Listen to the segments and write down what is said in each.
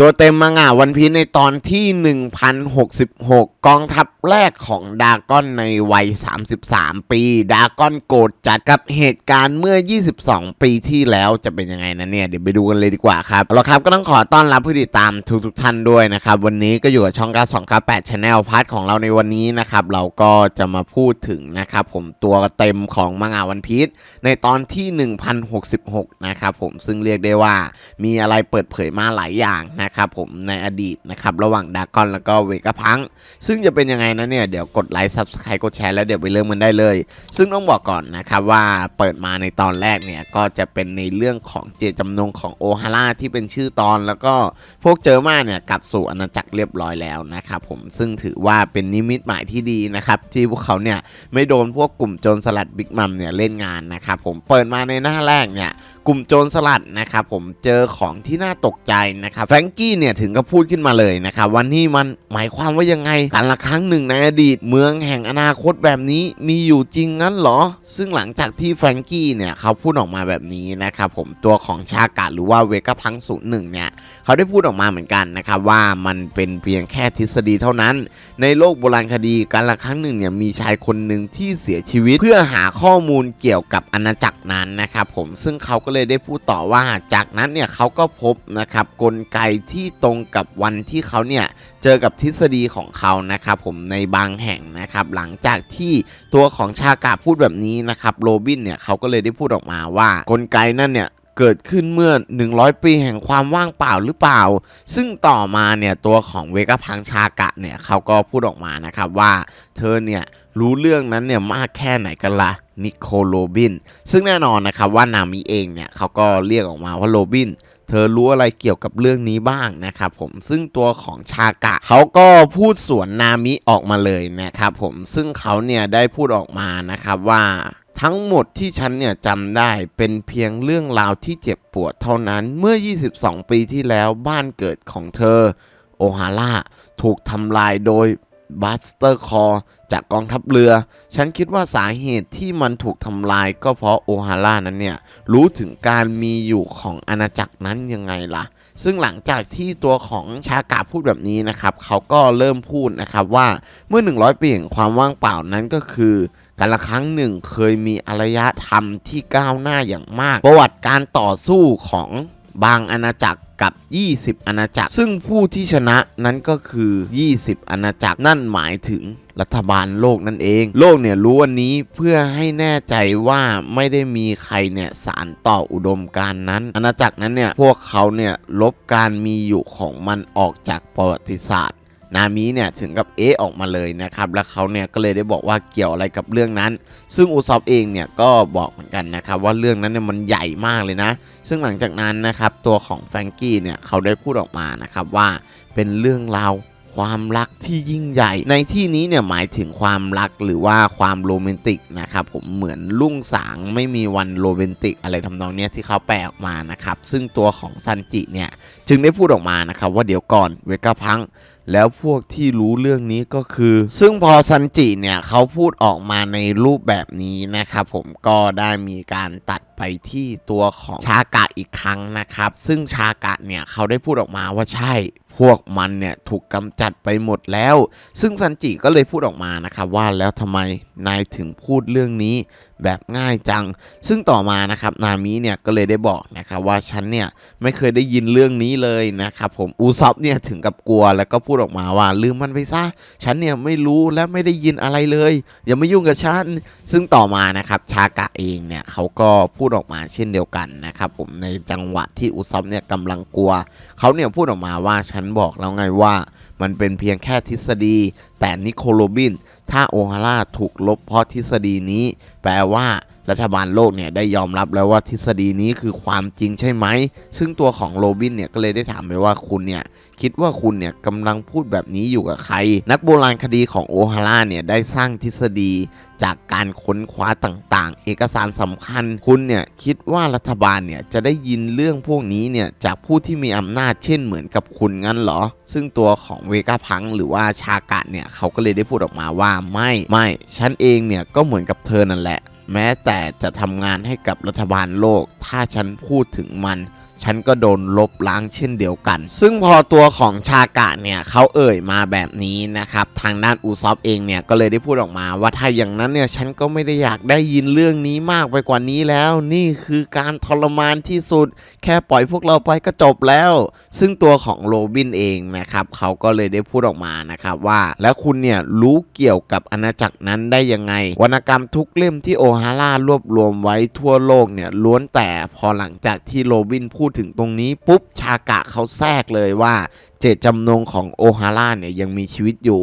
ตัวเต็มมังงะวันพีชในตอนที่ 1066 กองทัพแรกของดากอนในวัย 33 ปี ดากอนโกรธจัดกับเหตุการณ์เมื่อ 22 ปีที่แล้วจะเป็นยังไงนะเนี่ย เดี๋ยวไปดูกันเลยดีกว่าครับเอาละครับก็ต้องขอต้อนรับผู้ติดตามทุกๆท่านด้วยนะครับ วันนี้ก็อยู่กับช่อง 9298 Channel พาร์ทของเราในวันนี้นะครับ เราก็จะมาพูดถึงนะครับผมตัวเต็มของมังงะวันพีชในตอนที่ 1066 นะครับผมซึ่งเรียกได้ว่ามีอะไรเปิดเผยมาหลายอย่างนะครับผมในอดีตนะครับระหว่างดากอนแล้วก็เวกาพัง ซึ่งจะเป็นยังไงนะเนี่ยเดี๋ยวกดไลค์ซับสไครต์กดแชร์แล้วเดี๋ยวไปเริ่มกันได้เลย ซึ่งต้องบอกก่อนนะครับว่าเปิดมาในตอนแรกเนี่ยก็จะเป็นในเรื่องของเจตจำนงของโอฮาร่าที่เป็นชื่อตอนแล้วก็พวกเจอมาเนี่ยกลับสู่อาณาจักรเรียบร้อยแล้วนะครับผมซึ่งถือว่าเป็นนิมิตหมายที่ดีนะครับที่พวกเขาเนี่ยไม่โดนพวกกลุ่มโจรสลัดบิ๊กมัมเนี่ยเล่นงานนะครับผมเปิดมาในหน้าแรกเนี่ยกลุ่มโจรสลัดนะครับผมเจอของที่น่าตกใจนะครับแฟรงกี้เนี่ยถึงกับพูดขึ้นมาเลยนะครับวันนี้มันหมายความว่ายังไงกันละครั้งหนึ่งในอดีตเมืองแห่งอนาคตแบบนี้มีอยู่จริงงั้นเหรอ ซึ่งหลังจากที่แฟรงกี้เนี่ยเขาพูดออกมาแบบนี้นะครับผมตัวของชากาหรือว่าเวกาพังศูนย์หนึ่งเนี่ยเขาได้พูดออกมาเหมือนกันนะครับว่ามันเป็นเพียงแค่ทฤษฎีเท่านั้น ในโลกโบราณคดีการละครั้งหนึ่งเนี่ยมีชายคนหนึ่งที่เสียชีวิต เพื่อหาข้อมูลเกี่ยวกับอาณาจักรนั้นนะครับผมซึ่งเขาก็เลยได้พูดต่อว่าจากนั้นเนี่ยเขาก็พบนะครับกลไกที่ตรงกับวันที่เขาเนี่ยเจอกับทฤษฎีของเขานะครับผมในบางแห่งนะครับหลังจากที่ตัวของชากาพูดแบบนี้นะครับโรบินเนี่ยเขาก็เลยได้พูดออกมาว่ากลไกนั่นเนี่ยเกิดขึ้นเมื่อ 100 ปีแห่งความว่างเปล่าหรือเปล่า ซึ่งต่อมาเนี่ยตัวของเวกาพังชากะเนี่ยเขาก็พูดออกมานะครับว่าเธอเนี่ย รู้เรื่องนั้นเนี่ยมากแค่ไหนกันละนิโคลโรบิน ซึ่งแน่นอนนะครับว่านามิเองเนี่ยเขาก็เรียกออกมาว่าโรบินเธอรู้อะไรเกี่ยวกับเรื่องนี้บ้างนะครับผมซึ่งตัวของชากะเขาก็พูดสวนนามิออกมาเลยนะครับผมซึ่งเขาเนี่ยได้พูดออกมานะครับว่าทั้งหมดที่ฉันเนี่ยจำได้เป็นเพียงเรื่องราวที่เจ็บปวดเท่านั้นเมื่อ 22 ปีที่แล้วบ้านเกิดของเธอ โอฮาร่าถูกทำลายโดยบัสเตอร์คอ จากกองทัพเรือ ฉันคิดว่าสาเหตุที่มันถูกทำลายก็เพราะโอฮาร่านั้นเนี่ย รู้ถึงการมีอยู่ของอาณาจักรนั้นยังไงล่ะ ซึ่งหลังจากที่ตัวของชากาพูดแบบนี้นะครับ เขาก็เริ่มพูดนะครับว่าเมื่อ 100 ปีแห่งความว่างเปล่านั้นก็คือการละครั้งหนึ่งเคยมีอารยธรรมที่ก้าวหน้าอย่างมาก ประวัติการต่อสู้ของบางอาณาจักรกับ 20 อาณาจักร ซึ่งผู้ที่ชนะนั้นก็คือ 20 อาณาจักร นั่นหมายถึง รัฐบาลโลกนั่นเอง โลกเนี่ยรู้วันนี้เพื่อให้แน่ใจว่าไม่ได้มีใครเนี่ยสารต่ออุดมการนั้น อาณาจักรนั้นเนี่ยพวกเขาเนี่ยลบการมีอยู่ของมันออกจากประวัติศาสตร์นามิเนี่ยถึงกับเอะออกมาเลยนะครับ แล้วเขาเนี่ยก็เลยได้บอกว่าเกี่ยวอะไรกับเรื่องนั้น ซึ่งอุซอฟเองเนี่ยก็บอกเหมือนกันนะครับว่าเรื่องนั้นเนี่ยมันใหญ่มากเลยนะ ซึ่งหลังจากนั้นนะครับตัวของแฟรงกี้เนี่ยเขาได้พูดออกมานะครับว่าเป็นเรื่องราว ความรักที่ยิ่งใหญ่ ในที่นี้เนี่ยหมายถึงความรักหรือว่าความโรแมนติกนะครับผมเหมือนลุ่งสางไม่มีวันโรแมนติกอะไรทำนองเนี้ยที่เขาแปลออกมานะครับซึ่งตัวของซันจิเนี่ยจึงได้พูดออกมานะครับว่าเดี๋ยวก่อนเวกาพัง แล้วพวกที่รู้เรื่องนี้ก็คือ ซึ่งพอซันจิเนี่ยเขาพูดออกมาในรูปแบบนี้นะครับผมก็ได้มีการตัดไปที่ตัวของชากะอีกครั้งนะครับ ซึ่งชากะเนี่ยเขาได้พูดออกมาว่าใช่พวกมันเนี่ยถูกกำจัดไปหมดแล้ว ซึ่งซันจิก็เลยพูดออกมานะครับว่าแล้วทำไมนายถึงพูดเรื่องนี้ แบบง่ายจัง ซึ่งต่อมานะครับนามิเนี่ยก็เลยได้บอกนะครับว่าฉันเนี่ยไม่เคยได้ยินเรื่องนี้เลยนะครับผมอูซอฟเนี่ยถึงกับกลัวแล้วก็พูดออกมาว่าลืมมันไปซะฉันเนี่ยไม่รู้และไม่ได้ยินอะไรเลย อย่ามายุ่งกับฉัน ซึ่งต่อมานะครับชากะเองเนี่ยเขาก็พูดออกมาเช่นเดียวกันนะครับผมในจังหวะที่อุซอฟเนี่ยกำลังกลัวเขาเนี่ยพูดออกมาว่าฉันบอกแล้วไงว่า มันเป็นเพียงแค่ทฤษฎี แต่นิโคลโรบิน ถ้าโอฮาร่าถูกลบเพราะทฤษฎีนี้ แปลว่ารัฐบาลโลกเนี่ยได้ยอมรับแล้วว่าทฤษฎีนี้คือความจริงใช่ไหม ซึ่งตัวของโรบินเนี่ยก็เลยได้ถามไปว่าคุณเนี่ยคิดว่าคุณเนี่ยกำลังพูดแบบนี้อยู่กับใคร นักโบราณคดีของโอฮาร่าเนี่ยได้สร้างทฤษฎีจากการค้นคว้าต่างๆ เอกสารสำคัญ คุณเนี่ยคิดว่ารัฐบาลเนี่ยจะได้ยินเรื่องพวกนี้เนี่ยจากผู้ที่มีอำนาจเช่นเหมือนกับคุณงั้นเหรอ ซึ่งตัวของเวกาพังหรือว่าชากะเนี่ยเขาก็เลยได้พูดออกมาว่าไม่ไม่ ฉันเองเนี่ยก็เหมือนกับเธอนั่นแหละ แม้แต่จะทำงานให้กับรัฐบาลโลก ถ้าฉันพูดถึงมัน ฉันก็โดนลบล้างเช่นเดียวกัน ซึ่งพอตัวของชากะเนี่ยเขาเอ่ยมาแบบนี้นะครับ ทางด้านอูซอฟเองเนี่ยก็เลยได้พูดออกมาว่าถ้าอย่างนั้นเนี่ยฉันก็ไม่ได้อยากได้ยินเรื่องนี้มากไปกว่านี้แล้ว นี่คือการทรมานที่สุด แค่ปล่อยพวกเราไปก็จบแล้ว ซึ่งตัวของโรบินเองนะครับเขาก็เลยได้พูดออกมานะครับว่าแล้วคุณเนี่ยรู้เกี่ยวกับอาณาจักรนั้นได้ยังไง วรรณกรรมทุกเล่มที่โอฮาร่ารวบรวมไว้ทั่วโลกเนี่ยล้วนแต่พอหลังจากที่โรบินพูดถึงตรงนี้ปุ๊บชากะเขาแทรกเลยว่า เจตจำนงของโอฮาร่าเนี่ยยังมีชีวิตอยู่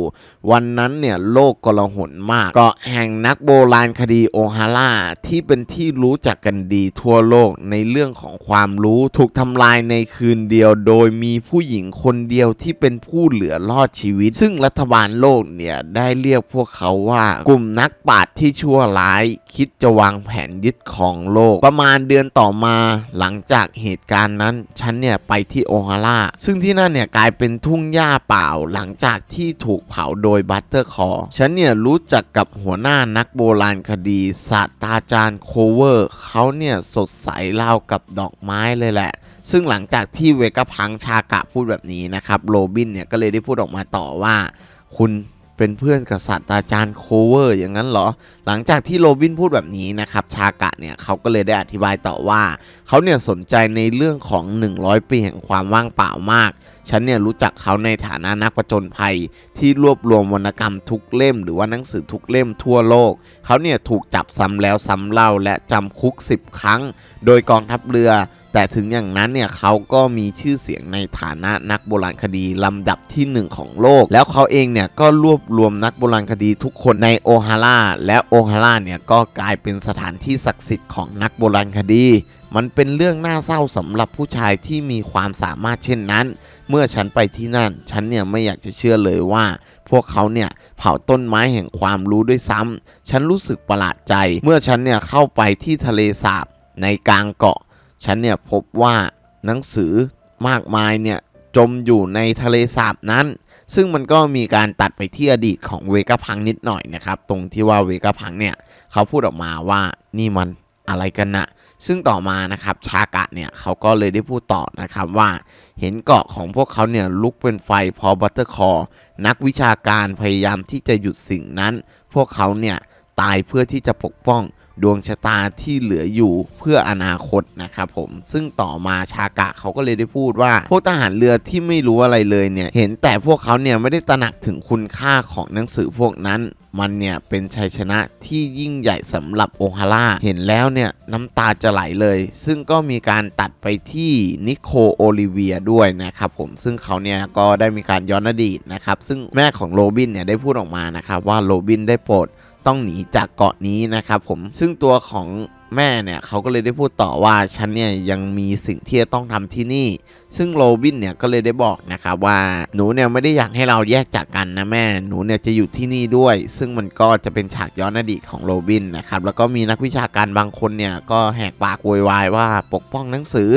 วันนั้นเนี่ยโลกกลาหนมาก เกาะแห่งนักโบราณคดีโอฮาร่าที่เป็นที่รู้จักกันดีทั่วโลกในเรื่องของความรู้ถูกทำลายในคืนเดียว โดยมีผู้หญิงคนเดียวที่เป็นผู้เหลือรอดชีวิต ซึ่งรัฐบาลโลกเนี่ยได้เรียกพวกเขาว่ากลุ่มนักปราชญ์ที่ชั่วร้าย คิดจะวางแผนยึดของโลก ประมาณเดือนต่อมาหลังจากเหตุการณ์นั้นฉันเนี่ยไปที่โอฮาร่าซึ่งที่นั่นเนี่ยกลายเป็นทุ่งหญ้าเปล่าหลังจากที่ถูกเผาโดยบัตเตอร์คอร์ฉันเนี่ยรู้จักกับหัวหน้านักโบราณคดีศาสตราจารย์โคเวอร์เขาเนี่ยสดใสราวกับดอกไม้เลยแหละ ซึ่งหลังจากที่เวกาพังชากะพูดแบบนี้นะครับโรบินเนี่ยก็เลยได้พูดออกมาต่อว่า คุณ เป็นเพื่อนกับศาสตราจารย์โคเวอร์อย่างนั้นเหรอ หลังจากที่โรบินพูดแบบนี้นะครับ ชากะเนี่ยเขาก็เลยได้อธิบายต่อว่า เขาเนี่ยสนใจในเรื่องของ 100 ปีแห่งความว่างเปล่ามาก ฉันเนี่ยรู้จักเขาในฐานะนักประจนภัย ที่รวบรวมวรรณกรรมทุกเล่ม หรือว่าหนังสือทุกเล่มทั่วโลก เขาเนี่ยถูกจับซ้ำแล้วซ้ำเล่าและจำคุก 10 ครั้ง โดยกองทัพเรือ แต่ถึงอย่างนั้นเนี่ยเขาก็มีชื่อเสียงในฐานะนักโบราณคดีลำดับที่หนึ่งของโลก แล้วเขาเองเนี่ยก็รวบรวมนักโบราณคดีทุกคนในโอฮาร่าและโอฮาร่าเนี่ยก็กลายเป็นสถานที่ศักดิ์สิทธิ์ของนักโบราณคดี มันเป็นเรื่องน่าเศร้าสำหรับผู้ชายที่มีความสามารถเช่นนั้น เมื่อฉันไปที่นั่น ฉันเนี่ยไม่อยากจะเชื่อเลยว่า พวกเขาเนี่ยเผาต้นไม้แห่งความรู้ด้วยซ้ำฉันรู้สึกประหลาดใจ เมื่อฉันเนี่ยเข้าไปที่ทะเลสาบในกลางเกาะ ฉันเนี่ยพบว่าหนังสือมากมายเนี่ยจมอยู่ในทะเลสาบนั้น ซึ่งมันก็มีการตัดไปที่อดีตของเวกาพังนิดหน่อยนะครับ ตรงที่ว่าเวกาพังเนี่ยเขาพูดออกมาว่านี่มันอะไรกันนะซึ่งต่อมานะครับชากะเนี่ยเขาก็เลยได้พูดต่อนะครับว่าเห็นเกาะของพวกเขาเนี่ยลุกเป็นไฟพอบัตเตอร์คอร์นักวิชาการพยายามที่จะหยุดสิ่งนั้น พวกเขาเนี่ยตายเพื่อที่จะปกป้อง ดวงชะตาที่เหลืออยู่เพื่ออนาคตนะครับผมซึ่งต่อมาชากะเขาก็เลยได้พูดว่า พวกทหารเรือที่ไม่รู้อะไรเลยเนี่ยเห็นแต่พวกเขาเนี่ยไม่ได้ตระหนักถึงคุณค่าของหนังสือพวกนั้นมันเนี่ยเป็นชัยชนะที่ยิ่งใหญ่สำหรับโอฮาร่าเห็นแล้วเนี่ยน้ำตาจะไหลเลย ซึ่งก็มีการตัดไปที่นิโคโอลิเวียด้วยนะครับผมซึ่งเขาเนี่ยก็ได้มีการย้อนอดีตนะครับซึ่งแม่ของโรบินเนี่ยได้พูดออกมานะครับว่าโรบินได้โปรด ต้องหนีจากเกาะนี้นะครับผมซึ่งตัวของแม่เนี่ยเขาก็เลยได้พูดต่อว่าฉันเนี่ยยังมีสิ่งที่จะต้องทำที่นี่ ซึ่งโรบินเนี่ยก็เลยได้บอกนะครับว่าหนูเนี่ยไม่ได้อยากให้เราแยกจากกันนะแม่หนูเนี่ยจะอยู่ที่นี่ด้วย ซึ่งมันก็จะเป็นฉากย้อนอดีตของโรบินนะครับแล้วก็มีนักวิชาการบางคนเนี่ยก็แหกปากโวยวายว่าปกป้องหนังสือ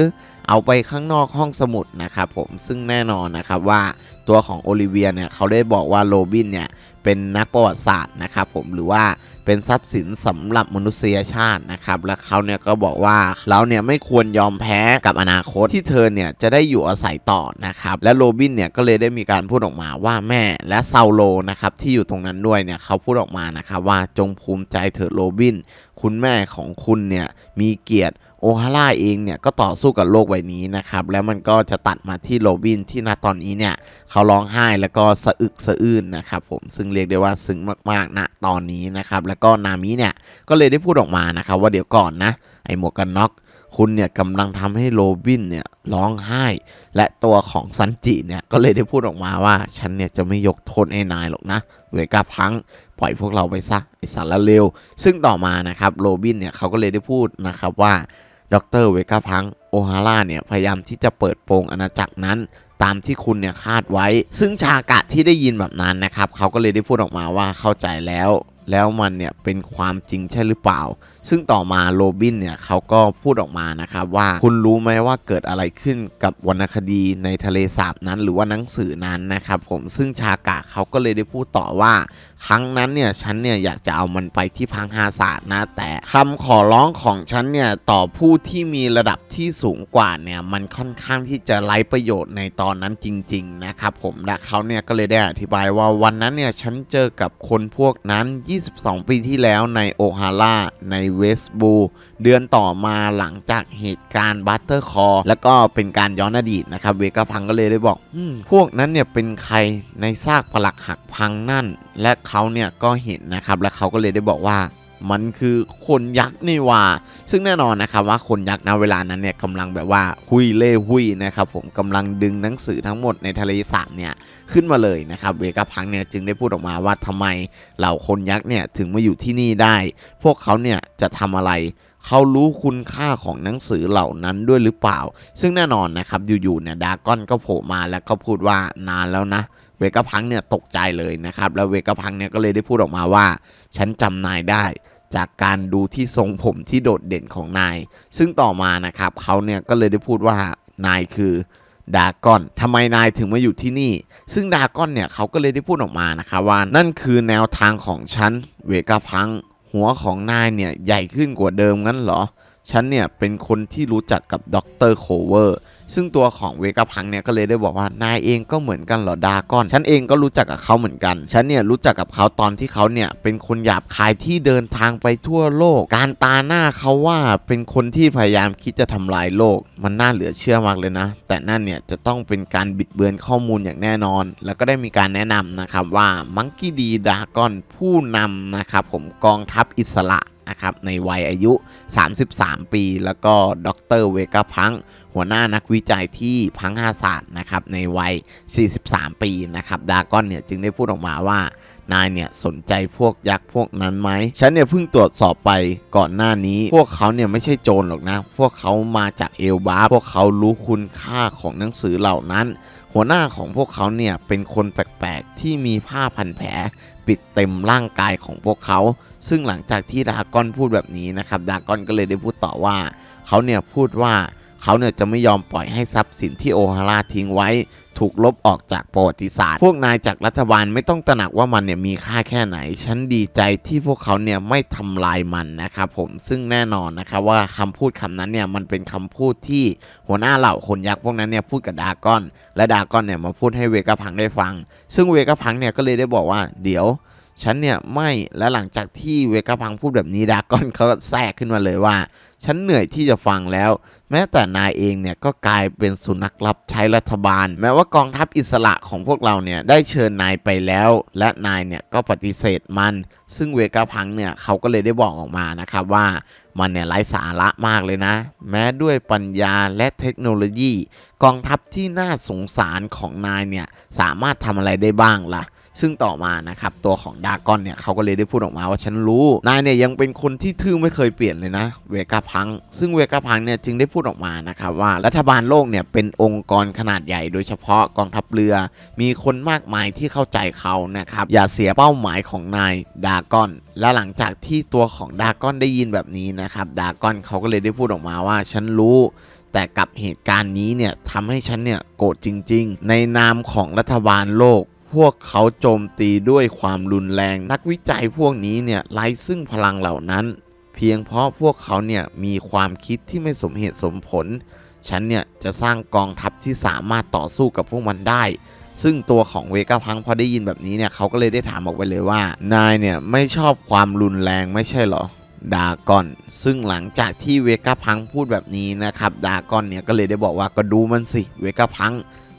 เอาไปข้างนอกห้องสมุดนะครับผมซึ่งแน่นอนนะครับว่าตัวของโอลิเวียเนี่ยเขาได้บอกว่าโรบินเนี่ยเป็นนักประวัติศาสตร์นะครับผมหรือว่าเป็นทรัพย์สินสำหรับมนุษยชาตินะครับและเขาเนี่ยก็บอกว่าเราเนี่ยไม่ควรยอมแพ้กับอนาคตที่เธอเนี่ยจะได้อยู่อาศัยต่อนะครับและโรบินเนี่ยก็เลยได้มีการพูดออกมาว่าแม่และซาโลนะครับที่อยู่ตรงนั้นด้วยเนี่ยเขาพูดออกมานะครับว่าจงภูมิใจเถิดโรบิน คุณแม่ของคุณเนี่ยมีเกียรติ โอฮาร่าเองเนี่ยก็ต่อสู้กับโลกใบนี้นะครับแล้วมันก็จะตัดมาที่โรบินที่ณตอนนี้เนี่ยเขาร้องไห้แล้วก็สะอึกสะอื้นนะครับผมซึ่งเรียกได้ว่าซึ้งมากๆณตอนนี้นะครับแล้วก็นามิเนี่ยก็เลยได้พูดออกมานะครับว่าเดี๋ยวก่อนนะไอหมวกกันน็อกคุณเนี่ยกำลังทำให้โรบินเนี่ยร้องไห้ และตัวของซันจิเนี่ยก็เลยได้พูดออกมาว่าฉันเนี่ยจะไม่ยกโทษให้นายหรอกนะเวกาพังปล่อยพวกเราไปซะไอสารเลวซึ่งต่อมานะครับโรบินเนี่ยเขาก็เลยได้พูดนะครับว่า ดรเวกาพังโอฮาร่าเนี่ยพยายามที่จะเปิดโปงอาณาจักรนั้นตามที่คุณเนี่ยคาดไว้ ซึ่งชากะที่ได้ยินแบบนั้นนะครับเขาก็เลยได้พูดออกมาว่าเข้าใจแล้ว แล้วมันเนี่ยเป็นความจริงใช่หรือเปล่าซึ่งต่อมาโรบินเนี่ยเขาก็พูดออกมานะครับว่าคุณรู้ไหมว่าเกิดอะไรขึ้นกับวรรณคดีในทะเลสาบนั้น หรือว่าหนังสือนั้นนะครับผมซึ่งชากะเขาก็เลยได้พูดต่อว่า ครั้งนั้นเนี่ยฉันเนี่ยอยากจะเอามันไปที่พังฮาศาสนะ แต่คำขอร้องของฉันเนี่ยต่อผู้ที่มีระดับที่สูงกว่าเนี่ยมันค่อนข้างที่จะไร้ประโยชน์ในตอนนั้นจริง ๆ นะครับผมและเขาเนี่ยก็เลยได้อธิบายว่าวันนั้นเนี่ยฉันเจอกับคนพวกนั้น 22 ปีที่แล้วในโอฮาร่าในเวสบูเดือนต่อมาหลังจากเหตุการณ์บัตเตอร์คอแล้วก็เป็นการย้อนอดีตนะครับเวกาพังก็เลยได้บอกอพวกนั้นเนี่ยเป็นใครในซากปลักหักพังนั่น และเขาเนี่ยก็เห็นนะครับและเขาก็เลยได้บอกว่า มันคือคนยักษ์นี่ว่า ซึ่งแน่นอนนะครับว่าคนยักษ์ณเวลานั้นเนี่ยกำลังแบบว่าหุยเล่หุยนะครับผมกำลังดึงหนังสือทั้งหมดในทะเลสาบเนี่ยขึ้นมาเลยนะครับเวกาพังเนี่ยจึงได้พูดออกมาว่าทำไมเหล่าคนยักษ์เนี่ยถึงมาอยู่ที่นี่ได้ พวกเขาเนี่ยจะทำอะไรเขารู้คุณค่าของหนังสือเหล่านั้นด้วยหรือเปล่า ซึ่งแน่นอนนะครับอยู่ๆเนี่ยดากอนก็โผล่มาแล้วก็พูดว่านานแล้วนะเวกาพังเนี่ยตกใจเลยนะครับแล้วเวกาพังเนี่ยก็เลยได้พูดออกมาว่า ฉันจำนายได้ จากการดูที่ทรงผมที่โดดเด่นของนาย ซึ่งต่อมานะครับเขาเนี่ยก็เลยได้พูดว่านายคือดากอนทำไมนายถึงมาอยู่ที่นี่ ซึ่งดากอนเนี่ยเขาก็เลยได้พูดออกมานะครับว่านั่นคือแนวทางของฉันเวกาพัง หัวของนายเนี่ยใหญ่ขึ้นกว่าเดิมงั้นเหรอ ฉันเนี่ยเป็นคนที่รู้จักกับดรโคเวอร์ ซึ่งตัวของเวกาพังเนี่ยก็เลยได้บอกว่านายเองก็เหมือนกันเหรอดากอนฉันเองก็รู้จักกับเขาเหมือนกัน ฉันเนี่ยรู้จักกับเขาตอนที่เขาเนี่ยเป็นคนหยาบคายที่เดินทางไปทั่วโลก การตาหน้าเขาว่าเป็นคนที่พยายามคิดจะทำลายโลก มันน่าเหลือเชื่อมากเลยนะ แต่นั่นเนี่ยจะต้องเป็นการบิดเบือนข้อมูลอย่างแน่นอน แล้วก็ได้มีการแนะนำนะครับว่ามังกี้ดีดากอนผู้นำนะครับผมกองทัพอิสระ นะครับในวัยอายุ 33 ปี แล้วก็ดรเวกาพังหัวหน้านักวิจัยที่พังหาศาสตร์นะครับในวัย 43 ปีนะครับดากอนเนี่ยจึงได้พูดออกมาว่านายเนี่ยสนใจพวกยักษ์พวกนั้นไหมฉันเนี่ยเพิ่งตรวจสอบไปก่อนหน้านี้ พวกเขาเนี่ยไม่ใช่โจรหรอกนะ พวกเขามาจากเอลบา พวกเขารู้คุณค่าของหนังสือเหล่านั้น หัวหน้าของพวกเขาเนี่ยเป็นคนแปลกๆ ที่มีผ้าพันแผล ปิดเต็มร่างกายของพวกเขา ซึ่งหลังจากที่ดากอนพูดแบบนี้นะครับ ดากอนก็เลยได้พูดต่อว่า เขาเนี่ยพูดว่า เขาเนี่ยจะไม่ยอมปล่อยให้ทรัพย์สินที่โอฮาร่าทิ้งไว้ ถูกลบออกจากประวัติศาสตร์ พวกนายจากรัฐบาลไม่ต้องตระหนักว่ามันเนี่ยมีค่าแค่ไหน ฉันดีใจที่พวกเขาเนี่ยไม่ทำลายมันนะครับผมซึ่งแน่นอนนะครับว่าคำพูดคำนั้นเนี่ยมันเป็นคำพูดที่หัวหน้าเหล่าคนยักษ์พวกนั้นเนี่ยพูดกับดากอน และดากอนเนี่ยมาพูดให้เวกาพังได้ฟัง ซึ่งเวกาพังเนี่ยก็เลยได้บอกว่าเดี๋ยว ฉันเนี่ยไม่และหลังจากที่เวกาพังพูดแบบนี้ดากอนเขาก็แทรกขึ้นมาเลยว่า ฉันเหนื่อยที่จะฟังแล้ว แม้แต่นายเองเนี่ยก็กลายเป็นสุนัขรับใช้รัฐบาล แม้ว่ากองทัพอิสระของพวกเราเนี่ยได้เชิญนายไปแล้ว และนายเนี่ยก็ปฏิเสธมัน ซึ่งเวกาพังเนี่ยเขาก็เลยได้บอกออกมานะครับว่ามันเนี่ยไร้สาระมากเลยนะ แม้ด้วยปัญญาและเทคโนโลยี กองทัพที่น่าสงสารของนายเนี่ยสามารถทำอะไรได้บ้างล่ะ ซึ่งต่อมานะครับตัวของดากอนเนี่ยเขาก็เลยได้พูดออกมาว่าฉันรู้นายเนี่ยยังเป็นคนที่ทื่อไม่เคยเปลี่ยนเลยนะเวกาพัง ซึ่งเวกาพังเนี่ยจึงได้พูดออกมานะครับว่ารัฐบาลโลกเนี่ยเป็นองค์กรขนาดใหญ่โดยเฉพาะกองทัพเรือ มีคนมากมายที่เข้าใจเขานะครับอย่าเสียเป้าหมายของนายดากอนและหลังจากที่ตัวของดากอนได้ยินแบบนี้นะครับดากอนเขาก็เลยได้พูดออกมาว่าฉันรู้แต่กับเหตุการณ์นี้เนี่ยทำให้ฉันเนี่ยโกรธจริง ๆ ในนามของรัฐบาลโลก พวกเขาโจมตีด้วยความรุนแรง นักวิจัยพวกนี้เนี่ยไร้ซึ่งพลังเหล่านั้น เพียงเพราะพวกเขาเนี่ยมีความคิดที่ไม่สมเหตุสมผล ฉันเนี่ยจะสร้างกองทัพที่สามารถต่อสู้กับพวกมันได้ ซึ่งตัวของเวก้าพังพอได้ยินแบบนี้เนี่ยเขาก็เลยได้ถามออกไปเลยว่า นายเนี่ยไม่ชอบความรุนแรงไม่ใช่เหรอดากอน ซึ่งหลังจากที่เวก้าพังพูดแบบนี้นะครับ ดากอนเนี่ยก็เลยได้บอกว่าก็ดูมันสิ เวก้าพัง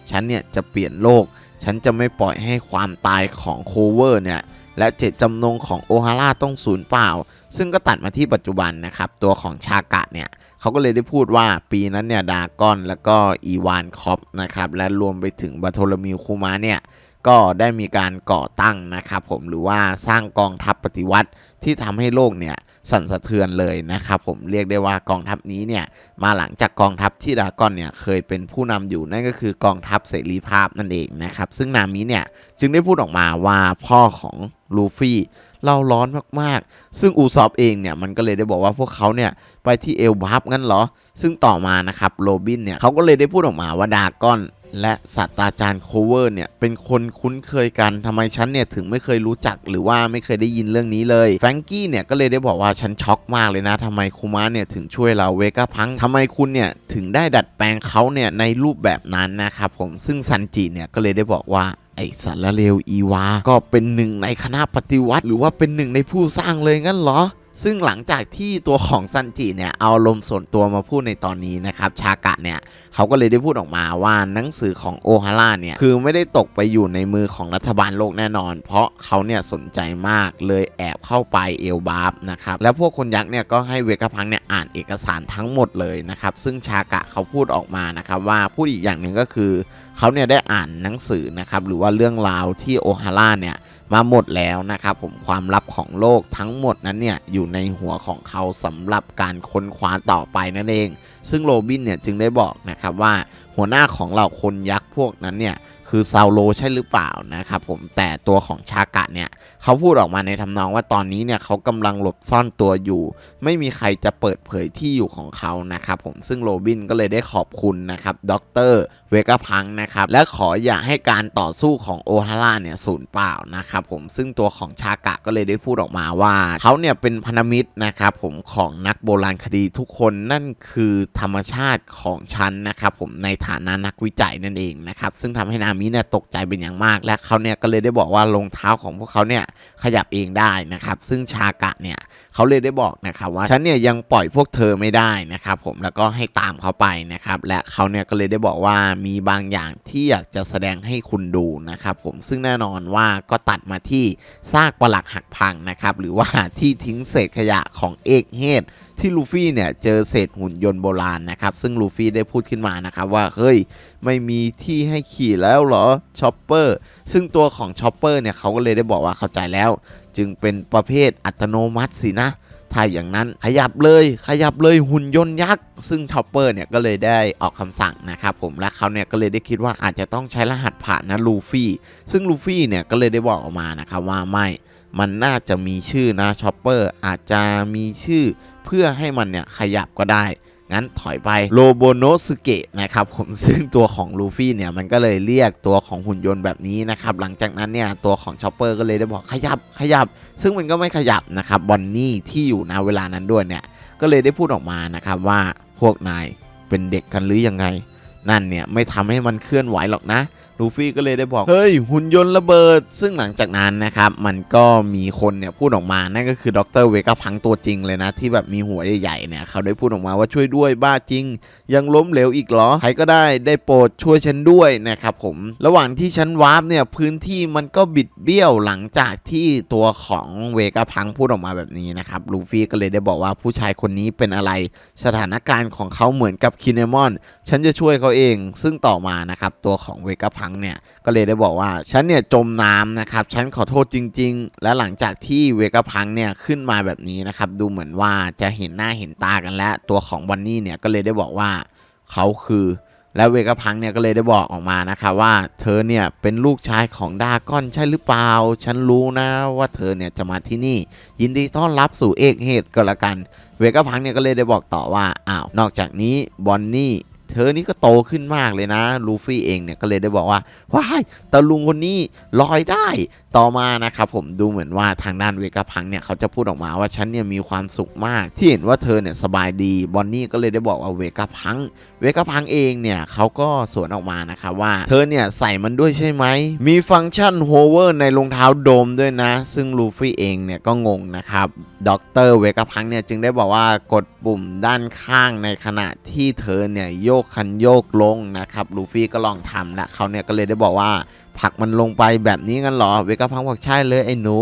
ฉันเนี่ยจะเปลี่ยนโลก ฉันจะไม่ปล่อยให้ความตายของโคเวอร์เนี่ยและเจตจำนงของโอฮาร่าต้องสูญเปล่า ซึ่งก็ตัดมาที่ปัจจุบันนะครับ ตัวของชากะเนี่ยเขาก็เลยได้พูดว่าปีนั้นเนี่ยดากอนแล้วก็อีวานคอปนะครับและรวมไปถึงบาโทลมิวคูมาเนี่ยก็ได้มีการก่อตั้งนะครับผมหรือว่าสร้างกองทัพปฏิวัติที่ทำให้โลกเนี่ย สั่นสะเทือนเลยนะครับผมเรียกได้ว่ากองทัพนี้เนี่ยมาหลังจากกองทัพที่ดากอนเนี่ยเคยเป็นผู้นำอยู่นั่นก็คือกองทัพเสรีภาพนั่นเองนะครับซึ่งนามิเนี่ยจึงได้พูดออกมาว่าพ่อของลูฟี่เราร้อนมากๆ ซึ่งอูซอฟเองเนี่ยมันก็เลยได้บอกว่าพวกเขาเนี่ยไปที่เอลบัฟงั้นเหรอ ซึ่งต่อมานะครับโรบินเนี่ยเขาก็เลยได้พูดออกมาว่าดากอน และศาสตราจารย์โคเวอร์เนี่ยเป็นคนคุ้นเคยกันทำไมฉันเนี่ยถึงไม่เคยรู้จักหรือว่าไม่เคยได้ยินเรื่องนี้เลยแฟรงกี้เนี่ยก็เลยได้บอกว่าฉันช็อกมากเลยนะทำไมคุมะเนี่ยถึงช่วยเราเวก้าพังทำไมคุณเนี่ยถึงได้ดัดแปลงเขาเนี่ยในรูปแบบนั้นนะครับผมซึ่งซันจิเนี่ยก็เลยได้บอกว่าไอสารเลวอีวา ก็เป็นหนึ่งในคณะปฏิวัติ หรือว่าเป็นหนึ่งในผู้สร้างเลยงั้นเหรอ ซึ่งหลังจากที่ตัวของซันจิเนี่ย เอาลมส่วนตัวมาพูดในตอนนี้นะครับ ชากะเนี่ย เขาก็เลยได้พูดออกมาว่าหนังสือของโอฮาร่าเนี่ย คือไม่ได้ตกไปอยู่ในมือของรัฐบาลโลกแน่นอน เพราะเขาเนี่ยสนใจมากเลยแอบเข้าไปเอลบาฟนะครับ แล้วพวกคนยักษ์เนี่ยก็ให้เวกพังเนี่ยอ่านเอกสารทั้งหมดเลยนะครับ ซึ่งชากะเขาพูดออกมานะครับว่าพูดอีกอย่างหนึ่งก็คือเขาเนี่ยได้อ่านหนังสือนะครับหรือว่าเรื่องราวที่โอฮาร่าเนี่ยมาหมดแล้วนะครับผมความลับของโลกทั้งหมดนั้นเนี่ยอยู่ในหัวของเขาสำหรับการค้นคว้าต่อไปนั่นเอง ซึ่งโรบินเนี่ยจึงได้บอกนะครับว่าหัวหน้าของเหล่าคนยักษ์พวกนั้นเนี่ยคือซาโลใช่หรือเปล่านะครับผมแต่ตัวของชากะเนี่ย เขาพูดออกมาในทำนองว่าตอนนี้เนี่ยเขากำลังหลบซ่อนตัวอยู่ ไม่มีใครจะเปิดเผยที่อยู่ของเขานะครับผมซึ่งโรบินก็เลยได้ขอบคุณนะครับด็อกเตอร์เวกาพังนะครับและขออย่าให้การต่อสู้ของโอฮาร่าเนี่ยสูญเปล่านะครับผมซึ่งตัวของชากะก็เลยได้พูดออกมาว่าเขาเนี่ยเป็นพันธมิตรนะครับผมของนักโบราณคดีทุกคนนั่นคือธรรมชาติของฉันนะครับผมในฐานะนักวิจัยนั่นเองนะครับซึ่งทำให้นามิเนี่ยตกใจเป็นอย่างมาก และเขาเนี่ยก็เลยได้บอกว่ารองเท้าของพวกเขาเนี่ยขยับเองได้นะครับ ซึ่งชากะเนี่ย เขาเลยได้บอกนะครับว่าฉันเนี่ยยังปล่อยพวกเธอไม่ได้นะครับผมแล้วก็ให้ตามเขาไปนะครับและเขาเนี่ยก็เลยได้บอกว่ามีบางอย่างที่อยากจะแสดงให้คุณดูนะครับผมซึ่งแน่นอนว่าก็ตัดมาที่ซากปลักหักพังนะครับหรือว่าที่ทิ้งเศษขยะของเอกเฮดที่ลูฟี่เนี่ยเจอเศษหุ่นยนต์โบราณนะครับซึ่งลูฟี่ได้พูดขึ้นมานะครับว่าเฮ้ยไม่มีที่ให้ขี่แล้วเหรอชอปเปอร์ซึ่งตัวของชอปเปอร์เนี่ยเขาก็เลยได้บอกว่าเข้าใจแล้ว จึงเป็นประเภทอัตโนมัติสินะถ้าอย่างนั้นขยับเลยขยับเลยหุ่นยนต์ยักษ์ ซึ่งชอปเปอร์เนี่ยก็เลยได้ออกคำสั่งนะครับผมและเขาเนี่ยก็เลยได้คิดว่าอาจจะต้องใช้รหัสผ่านนะลูฟี่ซึ่งลูฟี่เนี่ยก็เลยได้บอกออกมานะครับว่าไม่มันน่าจะมีชื่อนะชอปเปอร์อาจจะมีชื่อเพื่อให้มันเนี่ยขยับก็ได้ งั้นถอยไปโลโบโนสุเกะนะครับผมซึ่งตัวของลูฟี่เนี่ยมันก็เลยเรียกตัวของหุ่นยนต์แบบนี้นะครับหลังจากนั้นเนี่ยตัวของชอปเปอร์ก็เลยได้บอกขยับขยับ ซึ่งมันก็ไม่ขยับนะครับบอนนี่ที่อยู่ณเวลานั้นด้วยเนี่ยก็เลยได้พูดออกมานะครับว่าพวกนายเป็นเด็กกันหรือยังไง นั่นเนี่ยไม่ทำให้มันเคลื่อนไหวหรอกนะ ลูฟี่ก็เลยได้บอก เฮ้ย หุ่นยนต์ระเบิด ซึ่งหลังจากนั้นนะครับ มันก็มีคนเนี่ยพูดออกมา นั่นก็คือดรเวกาพังตัวจริงเลยนะ ที่แบบมีหัวใหญ่ๆเนี่ย เขาได้พูดออกมาว่าช่วยด้วยบ้าจริง ยังล้มเหลวอีกเหรอ ใครก็ได้ได้โปรดช่วยฉันด้วยนะครับผม ระหว่างที่ฉันวาร์ปเนี่ยพื้นที่มันก็บิดเบี้ยวหลังจากที่ตัวของเวกาพังพูดออกมาแบบนี้นะครับ ลูฟี่ก็เลยได้บอกว่าผู้ชายคนนี้เป็นอะไร สถานการณ์ของเขาเหมือนกับคินเนมอน ฉันจะช่วยเขาเอง ซึ่งต่อมานะครับตัวของเวกาพังเนี่ยก็เลยได้บอกว่าฉันเนี่ยจมน้ำนะครับฉันขอโทษจริง ๆ และหลังจากที่เวกาพังเนี่ยขึ้นมาแบบนี้นะครับดูเหมือนว่าจะเห็นหน้าเห็นตากันแล้วตัวของวันนี่เนี่ยก็เลยได้บอกว่าเขาคือและเวกาพังเนี่ยก็เลยได้บอกออกมานะครับว่าเธอเนี่ยเป็นลูกชายของดาก้อนใช่หรือเปล่า ฉันรู้นะว่าเธอเนี่ยจะมาที่นี่ ยินดีต้อนรับสู่เอกเหตุก็แล้วกัน เวกาพังเนี่ยก็เลยได้บอกต่อว่าอ้าวนอกจากนี้บอนนี่ เธอนี่ก็โตขึ้นมากเลยนะ ลูฟี่เองเนี่ยก็เลยได้บอกว่าว้ายตาลุงคนนี้ลอยได้ ต่อมานะครับผมดูเหมือนว่าทางด้านเวกาพังเนี่ยเขาจะพูดออกมาว่าฉันเนี่ยมีความสุขมาก ที่เห็นว่าเธอเนี่ยสบายดีบอนนี่ก็เลยได้บอกว่าเวกาพังเวกาพังเองเนี่ยเขาก็สวนออกมานะครับว่า เธอเนี่ยใส่มันด้วยใช่ไหมมีฟังก์ชันโฮเวอร์ในรองเท้าโดมด้วยนะ ซึ่งลูฟี่เองเนี่ยก็งงนะครับด็อกเตอร์เวกาพังเนี่ยจึงได้บอกว่ากดปุ่มด้านข้างในขณะที่เธอเนี่ยโยกคันโยกลงนะครับลูฟี่ก็ลองทำและเขาเนี่ยก็เลยได้บอกว่า ผักมันลงไปแบบนี้กันเหรอเวก้าพังบอกใช่เลยไอ้หนู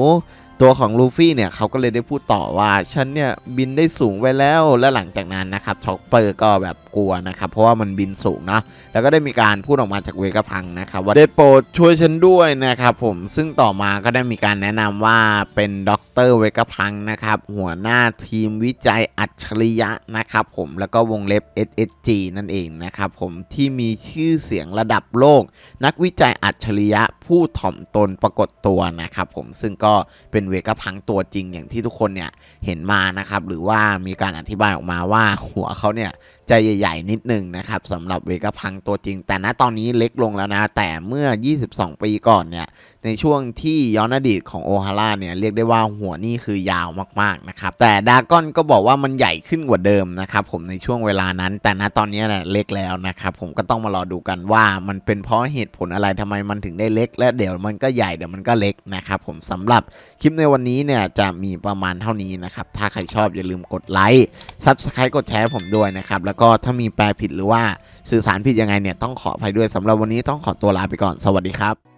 ตัวของลูฟี่เนี่ยเขาก็เลยได้พูดต่อว่าฉันเนี่ยบินได้สูงไปแล้วและหลังจากนั้นนะครับช็อปเปอร์ก็แบบกลัวนะครับเพราะว่ามันบินสูงเนาะแล้วก็ได้มีการพูดออกมาจากเวกพังนะครับว่าได้โปรดช่วยฉันด้วยนะครับผมซึ่งต่อมาก็ได้มีการแนะนำว่าเป็นด็อกเตอร์เวกพังนะครับหัวหน้าทีมวิจัยอัจฉริยะนะครับผมแล้วก็วงเล็บ SSG นั่นเองนะครับผมที่มีชื่อเสียงระดับโลก นักวิจัยอัจฉริยะ ผู้ถ่อมตนปรากฏตัวนะครับผมซึ่งก็เป็นเวก้าพังตัวจริงอย่างที่ทุกคนเนี่ยเห็นมานะครับหรือว่ามีการอธิบายออกมาว่าหัวเขาเนี่ยจะใหญ่ๆนิดนึงนะครับสำหรับเวก้าพังตัวจริง แต่ณตอนนี้เล็กลงแล้วนะ แต่เมื่อ 22 ปีก่อนเนี่ยในช่วงที่ย้อนอดีตของโอฮาร่าเนี่ยเรียกได้ว่าหัวนี่คือยาวมากๆนะครับแต่ดากอนก็บอกว่ามันใหญ่ขึ้นกว่าเดิมนะครับผมในช่วงเวลานั้น แต่ณตอนนี้เนี่ยเล็กแล้วนะครับผมก็ต้องมารอดูกันว่ามันเป็นเพราะเหตุผลอะไรทำไมมันถึงได้เล็กและเดี๋ยวมันก็ใหญ่เดี๋ยวมันก็เล็กนะครับผมสำหรับคลิปในวันนี้เนี่ยจะมีประมาณเท่านี้นะครับถ้าใครชอบอย่าลืมกดไลค์ซับสไครต์กดแชร์ผมด้วยนะครับแล้วก็ถ้ามีแปลผิดหรือว่าสื่อสารผิดยังไงเนี่ยต้องขออภัยด้วยสำหรับวันนี้ต้องขอตัวลาไปก่อนสวัสดีครับ